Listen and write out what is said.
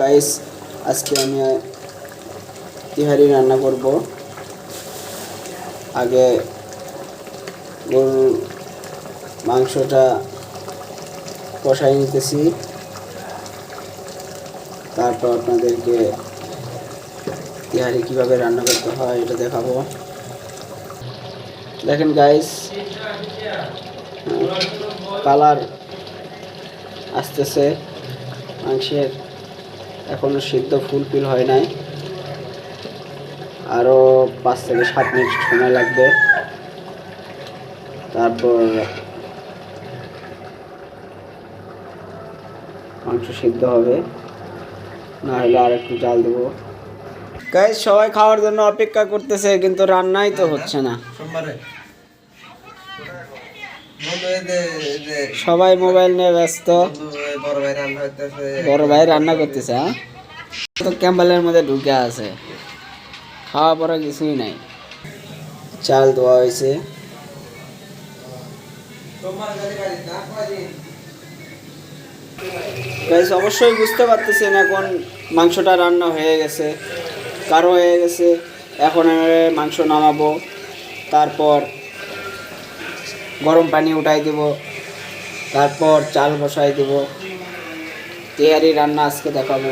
Guys, আজকে আমি তিহারি রান্না করব। আগে গরুর মাংসটা কষাই নিতেছি। তারপর আপনাদেরকে তিহারি কীভাবে রান্না করতে হয় এটা দেখাবো। দেখেন গাইস কালার আসতেছে মাংসের। এখনও সিদ্ধ ফুলফিল হয় নাই। আরও পাঁচ থেকে সাত মিনিট সময় লাগবে। তারপর মাংস সিদ্ধ হবে। না হলে আর একটু জাল দেবো। গাইজ সবাই খাওয়ার জন্য অপেক্ষা করতেছে কিন্তু রান্নাই তো হচ্ছে না। সবাই মোবাইল নিয়ে ব্যস্ত। বড় ভাই রান্না করতেছে হ্যাঁ? তো ক্যাম্বেলের মধ্যে ঢুকে আছে। খাওয়া পড়া কিছুই নাই। চাল ধোয়া হয়েছে। অবশ্যই বুঝতে পারতেছেন এখন মাংসটা রান্না হয়ে গেছে কারও হয়ে গেছে। এখন মাংস নামাবো তারপর গরম পানি উঠাই দেব তারপর চাল বসাই দেব। তেয়ারি রান্না আজকে দেখাবো।